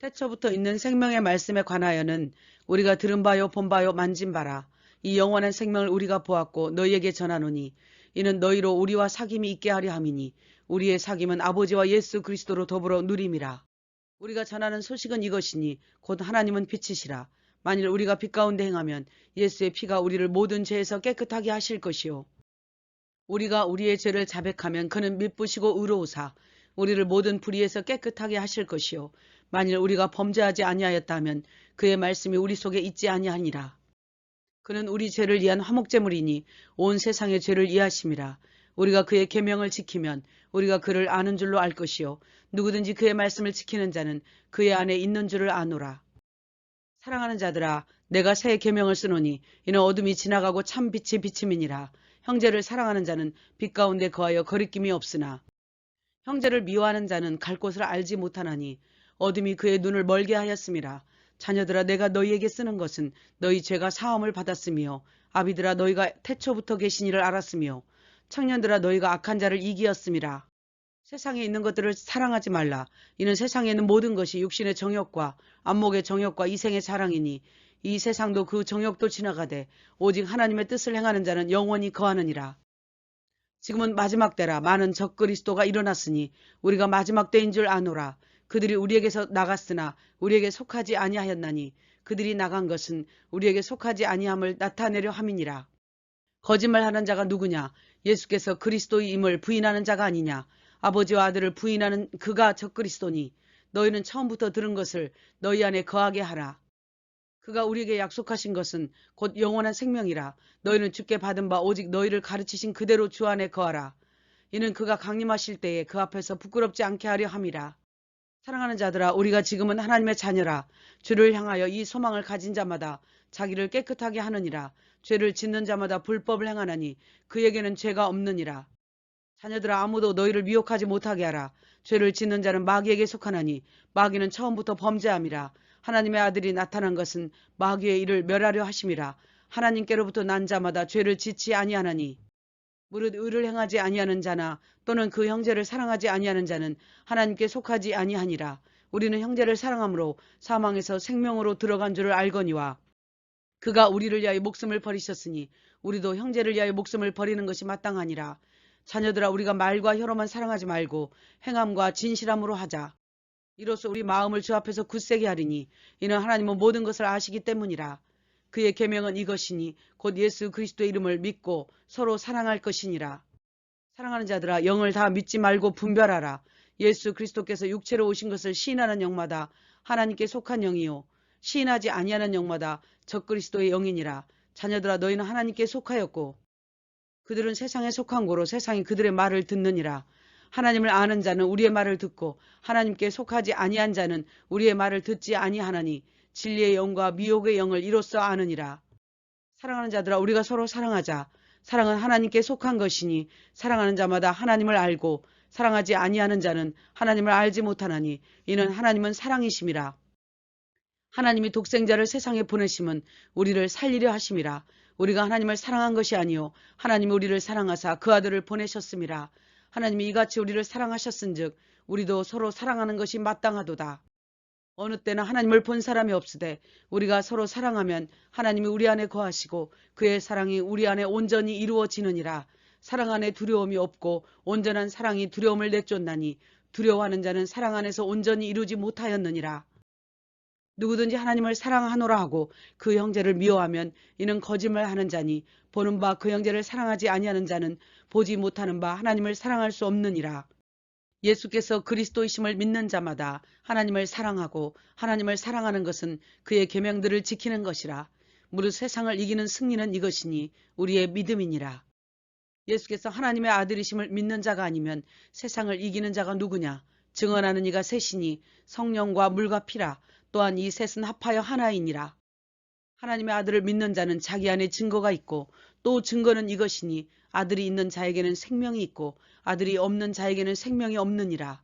태초부터 있는 생명의 말씀에 관하여는 우리가 들은 바요 본 바요 만진 바라. 이 영원한 생명을 우리가 보았고 너희에게 전하노니 이는 너희로 우리와 사귐이 있게 하려 함이니 우리의 사귐은 아버지와 예수 그리스도로 더불어 누림이라. 우리가 전하는 소식은 이것이니 곧 하나님은 빛이시라. 만일 우리가 빛 가운데 행하면 예수의 피가 우리를 모든 죄에서 깨끗하게 하실 것이요. 우리가 우리의 죄를 자백하면 그는 미쁘시고 의로우사 우리를 모든 불의에서 깨끗하게 하실 것이요 만일 우리가 범죄하지 아니하였다면 그의 말씀이 우리 속에 있지 아니하니라. 그는 우리 죄를 위한 화목제물이니 온 세상의 죄를 이하심이라. 우리가 그의 계명을 지키면 우리가 그를 아는 줄로 알 것이요 누구든지 그의 말씀을 지키는 자는 그의 안에 있는 줄을 아노라. 사랑하는 자들아 내가 새 계명을 쓰노니 이는 어둠이 지나가고 참 빛이 비침이니라. 형제를 사랑하는 자는 빛 가운데 거하여 거리낌이 없으나 형제를 미워하는 자는 갈 곳을 알지 못하나니 어둠이 그의 눈을 멀게 하였음이라. 자녀들아 내가 너희에게 쓰는 것은 너희 죄가 사함을 받았으며 아비들아 너희가 태초부터 계신 이를 알았으며 청년들아 너희가 악한 자를 이기었음이라. 세상에 있는 것들을 사랑하지 말라. 이는 세상에 있는 모든 것이 육신의 정욕과 안목의 정욕과 이생의 사랑이니 이 세상도 그 정욕도 지나가되 오직 하나님의 뜻을 행하는 자는 영원히 거하느니라. 지금은 마지막 때라 많은 적그리스도가 일어났으니 우리가 마지막 때인 줄 아노라. 그들이 우리에게서 나갔으나 우리에게 속하지 아니하였나니 그들이 나간 것은 우리에게 속하지 아니함을 나타내려 함이니라. 거짓말하는 자가 누구냐? 예수께서 그리스도임을 부인하는 자가 아니냐? 아버지와 아들을 부인하는 그가 적그리스도니 너희는 처음부터 들은 것을 너희 안에 거하게 하라. 그가 우리에게 약속하신 것은 곧 영원한 생명이라. 너희는 주께 받은 바 오직 너희를 가르치신 그대로 주 안에 거하라. 이는 그가 강림하실 때에 그 앞에서 부끄럽지 않게 하려 함이라. 사랑하는 자들아 우리가 지금은 하나님의 자녀라. 주를 향하여 이 소망을 가진 자마다 자기를 깨끗하게 하느니라. 죄를 짓는 자마다 불법을 행하나니 그에게는 죄가 없느니라. 자녀들아 아무도 너희를 미혹하지 못하게 하라. 죄를 짓는 자는 마귀에게 속하나니 마귀는 처음부터 범죄함이라. 하나님의 아들이 나타난 것은 마귀의 일을 멸하려 하심이라. 하나님께로부터 난 자마다 죄를 짓지 아니하나니 무릇 의를 행하지 아니하는 자나 또는 그 형제를 사랑하지 아니하는 자는 하나님께 속하지 아니하니라. 우리는 형제를 사랑함으로 사망에서 생명으로 들어간 줄을 알거니와 그가 우리를 위하여 목숨을 버리셨으니 우리도 형제를 위하여 목숨을 버리는 것이 마땅하니라. 자녀들아 우리가 말과 혀로만 사랑하지 말고 행함과 진실함으로 하자. 이로써 우리 마음을 주 앞에서 굳세게 하리니 이는 하나님은 모든 것을 아시기 때문이라. 그의 계명은 이것이니 곧 예수 그리스도의 이름을 믿고 서로 사랑할 것이니라. 사랑하는 자들아 영을 다 믿지 말고 분별하라. 예수 그리스도께서 육체로 오신 것을 시인하는 영마다 하나님께 속한 영이요 시인하지 아니하는 영마다 적그리스도의 영이니라. 자녀들아 너희는 하나님께 속하였고 그들은 세상에 속한 고로 세상이 그들의 말을 듣느니라. 하나님을 아는 자는 우리의 말을 듣고 하나님께 속하지 아니한 자는 우리의 말을 듣지 아니하나니 진리의 영과 미혹의 영을 이로써 아느니라. 사랑하는 자들아 우리가 서로 사랑하자. 사랑은 하나님께 속한 것이니 사랑하는 자마다 하나님을 알고 사랑하지 아니하는 자는 하나님을 알지 못하나니 이는 하나님은 사랑이심이라. 하나님이 독생자를 세상에 보내심은 우리를 살리려 하심이라. 우리가 하나님을 사랑한 것이 아니요 하나님이 우리를 사랑하사 그 아들을 보내셨음이라. 하나님이 이같이 우리를 사랑하셨은즉 우리도 서로 사랑하는 것이 마땅하도다. 어느 때나 하나님을 본 사람이 없으되 우리가 서로 사랑하면 하나님이 우리 안에 거하시고 그의 사랑이 우리 안에 온전히 이루어지느니라. 사랑 안에 두려움이 없고 온전한 사랑이 두려움을 내쫓나니 두려워하는 자는 사랑 안에서 온전히 이루지 못하였느니라. 누구든지 하나님을 사랑하노라 하고 그 형제를 미워하면 이는 거짓말하는 자니 보는 바 그 형제를 사랑하지 아니하는 자는 보지 못하는 바 하나님을 사랑할 수 없느니라. 예수께서 그리스도이심을 믿는 자마다 하나님을 사랑하고 하나님을 사랑하는 것은 그의 계명들을 지키는 것이라. 무릇 세상을 이기는 승리는 이것이니 우리의 믿음이니라. 예수께서 하나님의 아들이심을 믿는 자가 아니면 세상을 이기는 자가 누구냐? 증언하는 이가 셋이니 성령과 물과 피라. 또한 이 셋은 합하여 하나이니라. 하나님의 아들을 믿는 자는 자기 안에 증거가 있고 또 증거는 이것이니 아들이 있는 자에게는 생명이 있고 아들이 없는 자에게는 생명이 없느니라.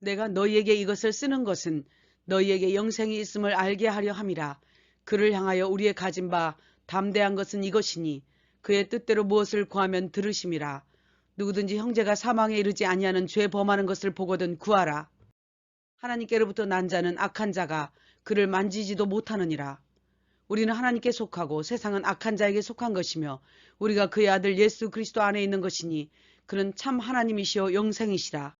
내가 너희에게 이것을 쓰는 것은 너희에게 영생이 있음을 알게 하려 함이라. 그를 향하여 우리의 가진 바 담대한 것은 이것이니 그의 뜻대로 무엇을 구하면 들으심이라. 누구든지 형제가 사망에 이르지 아니하는 죄 범하는 것을 보거든 구하라. 하나님께로부터 난 자는 악한 자가 그를 만지지도 못하느니라. 우리는 하나님께 속하고 세상은 악한 자에게 속한 것이며 우리가 그의 아들 예수 그리스도 안에 있는 것이니 그는 참 하나님이시요 영생이시라.